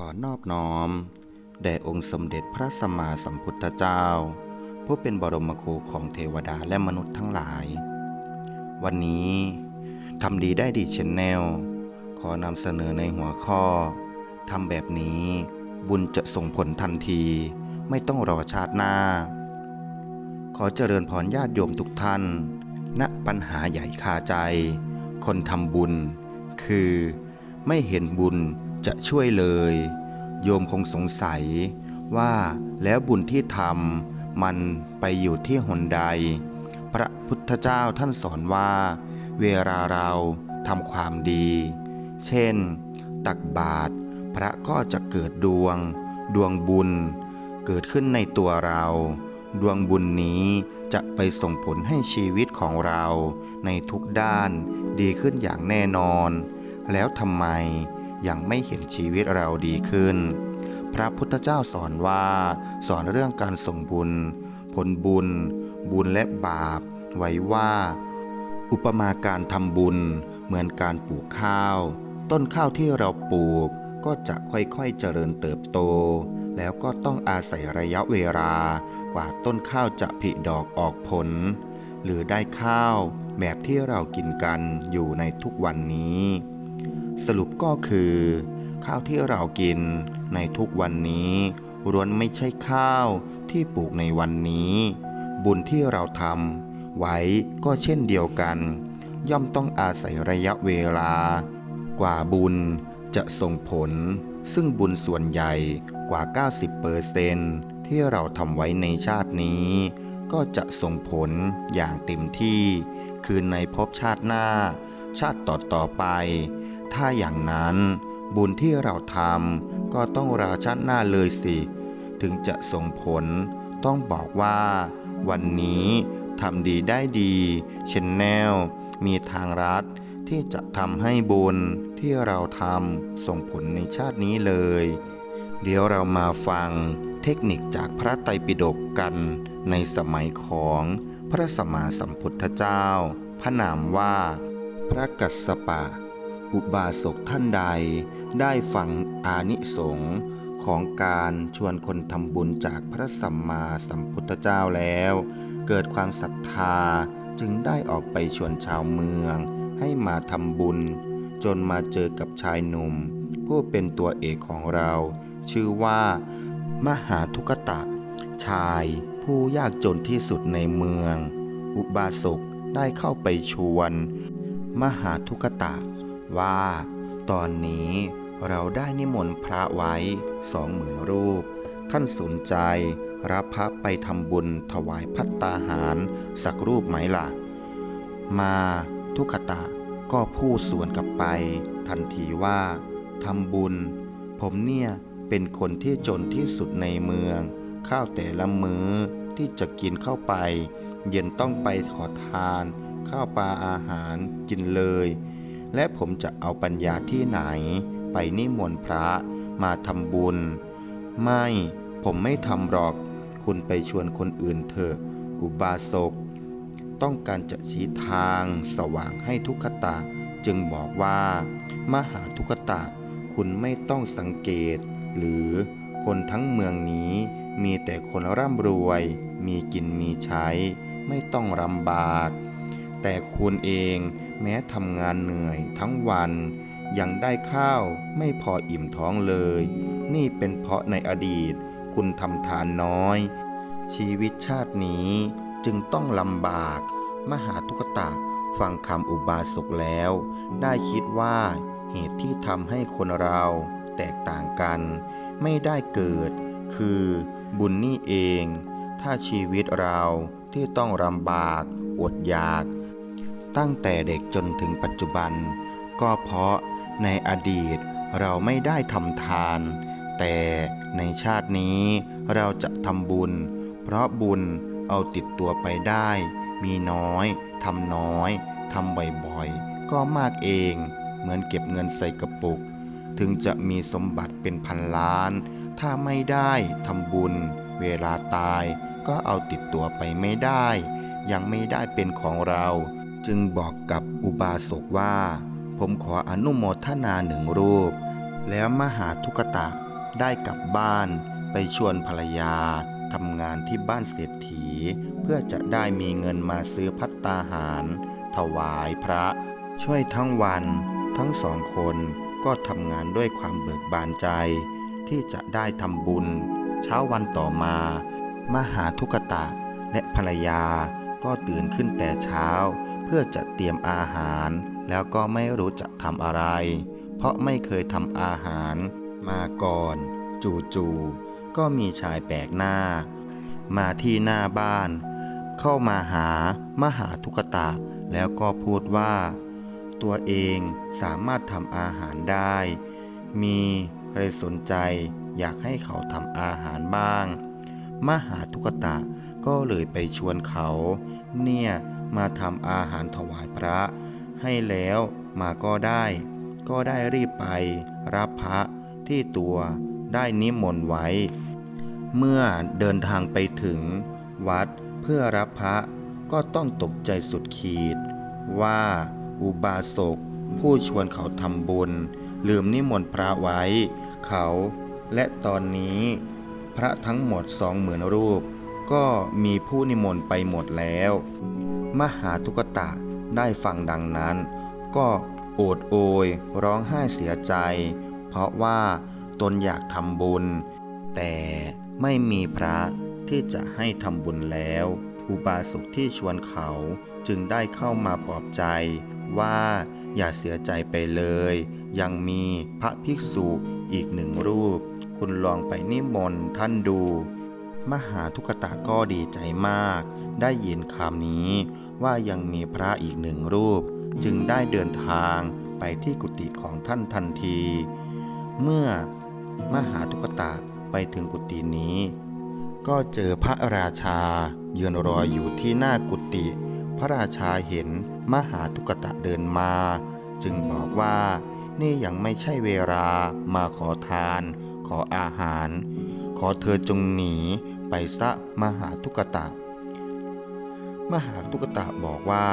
ขอนอบน้อม แด่องค์สมเด็จพระสัมมาสัมพุทธเจ้า ผู้เป็นบรมครูของเทวดาและมนุษย์ทั้งหลาย วันนี้ทำดีได้ดีชแนลขอนำเสนอในหัวข้อทำแบบนี้บุญจะส่งผลทันทีไม่ต้องรอชาติหน้า ขอเจริญพรญาติโยมทุกท่าน ณปัญหาใหญ่คาใจ คนทำบุญ คือไม่เห็นบุญ จะช่วยเลย โยมคงสงสัยว่าแล้วบุญที่ทำมันไปอยู่ที่หนใด พระพุทธเจ้าท่านสอนว่า เวลาเราทำความดี เช่น ตักบาตรพระก็จะเกิดดวง ดวงบุญ เกิดขึ้นในตัวเรา ดวงบุญนี้จะไปส่งผลให้ชีวิตของเราในทุกด้านดีขึ้นอย่างแน่นอน แล้วทำไม ยังไม่เห็นชีวิตเราดีขึ้น พระพุทธเจ้าสอนว่า สอนเรื่องการส่งบุญ ผลบุญ บุญและบาป ไว้ว่า อุปมาการทำบุญ เหมือนการปลูกข้าว ต้นข้าวที่เราปลูกก็จะค่อยๆเจริญเติบโต แล้วก็ต้องอาศัยระยะเวลากว่าต้นข้าวจะผลิดอกออกผล หรือได้ข้าวแบบที่เรากินกันอยู่ในทุกวันนี้ สรุปก็คือ ข้าวที่เรากินในทุกวันนี้ล้วนไม่ใช่ข้าวที่ปลูกในวันนี้ บุญที่เราทำไว้ก็เช่นเดียวกัน ย่อมต้องอาศัยระยะเวลา กว่าบุญจะส่งผล ซึ่งบุญส่วนใหญ่กว่า 90%ที่เราทำไว้ในชาตินี้ ก็จะส่งผลอย่างเต็มที่ คือในภพชาติหน้า ชาติต่อๆไป ถ้าอย่างนั้น บุญที่เราทำก็ต้องราชาติหน้าเลยสิ ถึงจะส่งผล ต้องบอกว่า วันนี้ทำดีได้ดีชแนลมีทางรัฐที่จะทำให้บุญที่เราทำส่งผลในชาตินี้เลย เดี๋ยวเรามาฟังเทคนิคจากพระไตรปิฎกกัน ในสมัยของพระสัมมาสัมพุทธเจ้า พระนามว่า พระกัสสปะ อุบาสกท่านใดได้ฟังอานิสงส์ของการชวนคนทำบุญจากพระสัมมาสัมพุทธเจ้าแล้ว เกิดความศรัทธาจึงได้ออกไปชวนชาวเมือง ให้มาทำบุญ จนมาเจอกับชายหนุ่ม ผู้เป็นตัวเอกของเรา ชื่อว่า มหาทุกตะ ชายผู้ยากจนที่สุดในเมือง อุบาสกได้เข้าไปชวน มหาทุกตะ ว่า ตอนนี้เราได้นิมนต์พระไว้สองหมื่นรูป ท่านสนใจ รับพระไปทำบุญถวายพัตตาหารสักรูปไหมล่ะ มาทุกขตะก็พูดสวนกลับไป ทันทีว่าทำบุญ ผมเนี่ยเป็นคนที่จนที่สุดในเมือง ข้าวแต่ละมื้อที่จะกินเข้าไป เย็นต้องไปขอทาน ข้าวปลาอาหารกินเลย และผมจะเอาปัญญาที่ไหน ไปนิมนต์พระมาทำบุญ ไม่ผมไม่ทำหรอก คุณไปชวนคนอื่นเถอะ อุบาสก ต้องการจะชี้ทางสว่างให้ทุกขตะจึงบอกว่า มหาทุกขตะคุณไม่ต้องสังเกต หรือคนทั้งเมืองนี้มีแต่คนร่ำรวย มีกินมีใช้ ไม่ต้องลำบาก แต่คุณเองแม้ทำงานเหนื่อยทั้งวัน ยังได้ข้าวไม่พออิ่มท้องเลย นี่เป็นเพราะในอดีตคุณทำทานน้อย ชีวิตชาตินี้จึงต้องลำบาก มหาทุกตะฟังคำอุบาสกแล้ว ได้คิดว่าเหตุที่ทำให้คนเราแตกต่างกัน ไม่ได้เกิด คือบุญนี่เอง ถ้าชีวิตเราที่ต้องลำบาก อดอยาก ตั้งแต่เด็กจนถึงปัจจุบัน ก็เพราะในอดีตเราไม่ได้ทำทาน แต่ในชาตินี้เราจะทำบุญ เพราะบุญเอาติดตัวไปได้ มีน้อยทำน้อยทำบ่อยๆ ก็มากเอง เหมือนเก็บเงินใส่กระปุก ถึงจะมีสมบัติเป็นพันล้าน ถ้าไม่ได้ทำบุญ เวลาตายก็เอาติดตัวไปไม่ได้ ยังไม่ได้เป็นของเรา จึงบอกกับอุบาสกว่า ผมขออนุโมทนาหนึ่งรูป แล้วมหาทุกตะได้กลับบ้านไปชวนภรรยาทำงานที่บ้านเศรษฐี เพื่อจะได้มีเงินมาซื้อพัตตาหาร ถวายพระ ช่วยทั้งวันทั้งสองคนก็ทำงานด้วยความเบิกบานใจ ที่จะได้ทำบุญ เช้าวันต่อมา มหาทุกตะและภรรยาก็ตื่นขึ้นแต่เช้า เพื่อจะเตรียมอาหาร แล้วก็ไม่รู้จะทำอะไร เพราะไม่เคยทำอาหารมาก่อน จู่ๆก็มีชายแปลกหน้า มาที่หน้าบ้าน เข้ามาหามหาทุกตะ แล้วก็พูดว่า ตัวเองสามารถทำอาหารได้ มีใครสนใจอยากให้เขาทำอาหารบ้าง มหาทุกตะ ก็เลยไปชวนเขา เนี่ยมาทำอาหารถวายพระ ให้แล้วมาก็ได้ ก็ได้รีบไป รับพระที่ตัวได้นิมนต์ไว้ เมื่อเดินทางไปถึง วัดเพื่อรับพระก็ต้องตกใจสุดขีด ว่าอุบาสกผู้ชวนเขาทำบุญ ลืมนิมนต์พระไว้ เขา และตอนนี้ พระทั้งหมดสองหมื่นรูป ก็มีผู้นิมนต์ไปหมดแล้ว มหาทุกตะได้ฟังดังนั้น ก็โอดโอย ร้องไห้เสียใจ เพราะว่าตนอยากทำบุญ แต่ไม่มีพระที่จะให้ทำบุญแล้ว อุบาสกที่ชวนเขาจึงได้เข้ามาปลอบใจว่าอย่าเสียใจไปเลย ยังมีพระภิกษุอีกหนึ่งรูป คุณลองไปนิมนต์ท่านดู มหาทุกตะก็ดีใจมาก ได้ยินคำนี้ว่ายังมีพระอีกหนึ่งรูป จึงได้เดินทางไปที่กุฏิของท่านทันที เมื่อมหาทุกตะไปถึงกุฏินี้ ก็เจอพระราชา ยืนรออยู่ที่หน้ากุฏิพระราชาเห็นมหาทุกตะเดินมา จึงบอกว่านี่ยังไม่ใช่เวลามาขอทาน ขออาหาร ขอเธอจงหนีไปซะมหาทุกตะ มหาทุกตะบอกว่า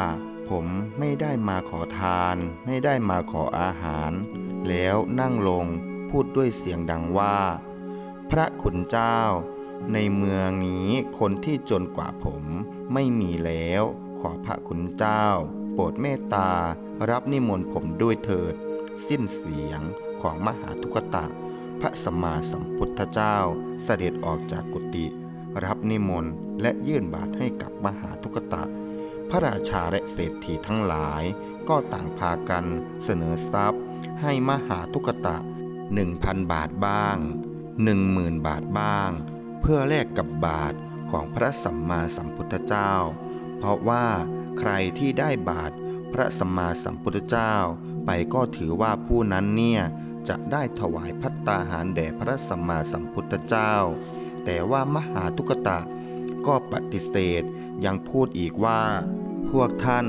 ผมไม่ได้มาขอทาน ไม่ได้มาขออาหาร แล้วนั่งลงพูดด้วยเสียงดังว่า พระขุนเจ้า ในเมืองนี้คนที่จนกว่าผมไม่มีแล้ว ขอพระขุนเจ้า โปรดเมตตา รับนิมนต์ผมด้วยเถิด สิ้นเสียงของมหาทุกตะ พระสัมมาสัมพุทธเจ้าเสด็จออกจากกุฏิรับนิมนต์และยื่นบาตรให้กับมหาทุกตะ พระราชาและเศรษฐีทั้งหลาย ก็ต่างพากันเสนอทรัพย์ ให้มหาทุกตะ1,000บาทบ้าง10,000บาทบ้าง เพื่อแลกกับบาทของพระสัมมาสัมพุทธเจ้า เพราะว่าใครที่ได้บาท พระสัมมาสัมพุทธเจ้า ไปก็ถือว่าผู้นั้นเนี่ยจะได้ถวายพัตตาหารแด่พระสัมมาสัมพุทธเจ้า แต่ว่ามหาทุกตะก็ปฏิเสธยังพูดอีกว่า พวกท่าน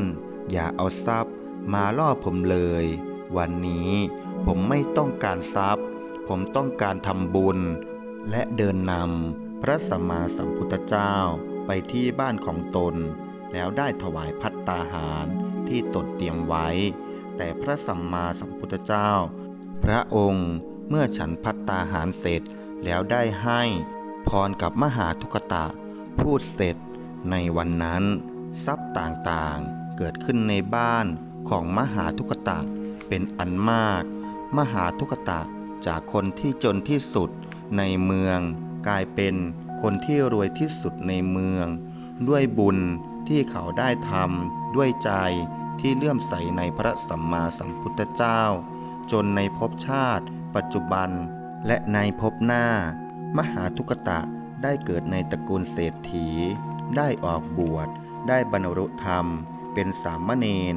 อย่าเอาทรัพย์มาล่อผมเลย วันนี้ผมไม่ต้องการทรัพย์ ผมต้องการทำบุญ และเดินนำพระสัมมาสัมพุทธเจ้าไปที่บ้านของตน แล้วได้ถวายพัตตาหาร ที่ตนเตรียมไว้ แต่พระสัมมาสัมพุทธเจ้า พระองค์เมื่อฉันพัตตาหารเสร็จแล้วได้ให้พรกับมหาทุกตะ พูดเสร็จ ในวันนั้น ทรัพย์ต่างๆ เกิดขึ้นในบ้านของมหาทุกตะเป็นอันมาก มหาทุกตะจากคนที่จนที่สุดในเมือง กลายเป็นคนที่รวยที่สุดในเมือง ด้วยบุญ ที่เขาได้ทำด้วยใจที่เลื่อมใสในพระสัมมาสัมพุทธเจ้า จนในภพชาติ ปัจจุบัน และในภพหน้า มหาทุกตะได้เกิดในตระกูลเศรษฐี ได้ออกบวช ได้บรรลุธรรม เป็นสามเณร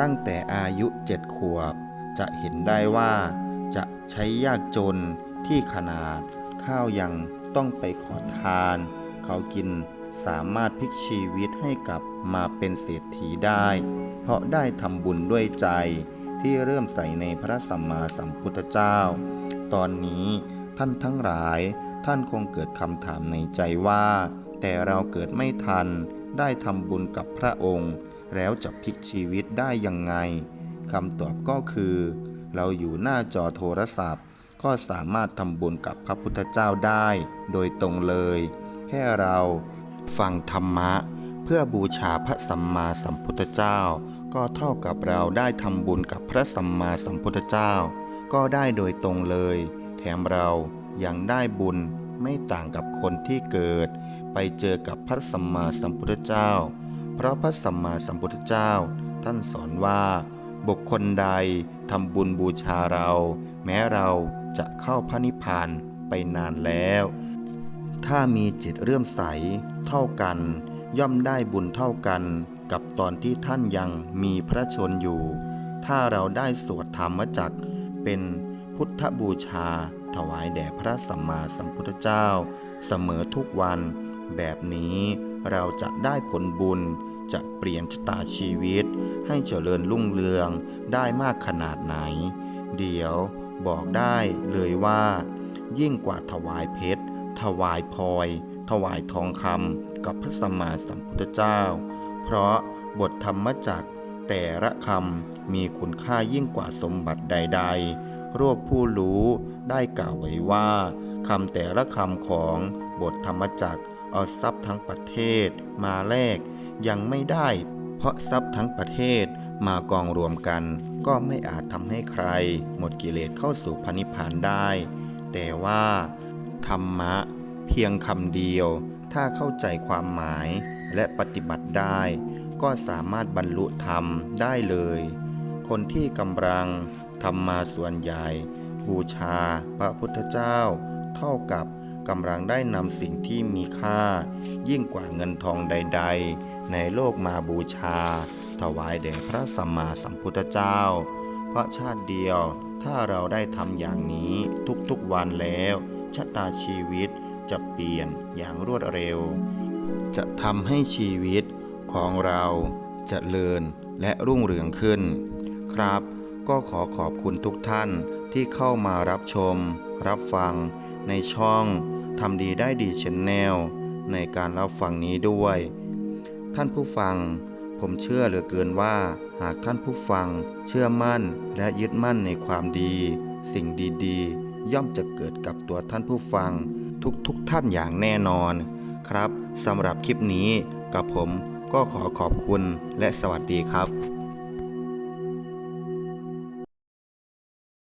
ตั้งแต่อายุเจ็ดขวบ จะเห็นได้ว่า จะใช้ยากจนที่ขนาด ข้าวยังต้องไปขอทาน เขากิน สามารถพลิกชีวิตให้กลับมาเป็นเศรษฐีได้ เพราะได้ทำบุญด้วยใจที่เริ่มใส่ในพระสัมมาสัมพุทธเจ้า ตอนนี้ท่านทั้งหลายท่านคงเกิดคำถามในใจว่า แต่เราเกิดไม่ทันได้ทำบุญกับพระองค์ แล้วจะพลิกชีวิตได้ยังไงคำตอบก็คือ เราอยู่หน้าจอโทรศัพท์ ก็สามารถทำบุญกับพระพุทธเจ้าได้ โดยตรงเลย แค่เรา ฟังธรรมะ เพื่อบูชาพระสัมมาสัมพุทธเจ้า ก็เท่ากับเราได้ทำบุญกับพระสัมมาสัมพุทธเจ้า ก็ได้โดยตรงเลย แถมเรายังได้บุญไม่ต่างกับคนที่เกิด ไปเจอกับพระสัมมาสัมพุทธเจ้า เพราะพระสัมมาสัมพุทธเจ้า ท่านสอนว่า บุคคลใดทำบุญบูชาเรา แม้เราจะเข้าพระนิพพานไปนานแล้ว ถ้ามีจิตเรื่อมใสเท่ากัน ย่อมได้บุญเท่ากัน กับตอนที่ท่านยังมีพระชนอยู่ ถ้าเราได้สวดธรรมจักเป็นพุทธบูชา ถวายแด่พระสัมมาสัมพุทธเจ้า เสมอทุกวัน แบบนี้เราจะได้ผลบุญจะเปลี่ยนชะตาชีวิต ให้เจริญรุ่งเรืองได้มากขนาดไหน เดี๋ยวบอกได้เลยว่า ยิ่งกว่าถวายเพชร ถวายพลอย ถวายทองคำกับพระสัมมาสัมพุทธเจ้า เพราะบทธรรมจักรแต่ละคำมีคุณค่ายิ่งกว่าสมบัติใด ๆ โรคผู้รู้ได้กล่าวไว้ว่าคำแต่ละคำของบทธรรมจักรเอาทรัพย์ทั้งประเทศมาแลกยังไม่ได้ เพราะทรัพย์ทั้งประเทศมากองรวมกัน ก็ไม่อาจทำให้ใคร หมดกิเลสเข้าสู่พระนิพพานได้ แต่ว่า ธรรมะ เพียงคำเดียว ถ้าเข้าใจความหมายและปฏิบัติได้ ก็สามารถบรรลุธรรมได้เลย คนที่กำลังทำมาส่วนใหญ่ บูชาพระพุทธเจ้า เท่ากับกำลังได้นำสิ่งที่มีค่า ยิ่งกว่าเงินทองใด ๆ ในโลกมาบูชา ถวายแด่พระสัมมาสัมพุทธเจ้า เพราะชาติเดียว ถ้าเราได้ทำอย่างนี้ทุกๆวันแล้วชะตาชีวิตจะเปลี่ยนอย่างรวดเร็ว จะทำให้ชีวิตของเราจเจริญและรุ่งเรืองขึ้น ครับ ก็ขอขอบคุณทุกท่านที่เข้ามารับชม รับฟัง ในช่องทำดีได้ดีชแนลในการรับฟังนี้ด้วย ท่านผู้ฟัง ผมเชื่อเหลือเกินว่า หากท่านผู้ฟัง เชื่อมั่นและยึดมั่นในความดี สิ่งดีๆ ย่อมจะเกิดกับตัวท่านผู้ฟัง ทุกๆทท่านอย่างแน่นอน ครับสำหรับคลิปนี้กับผมก็ขอขอบคุณและสวัสดีครับ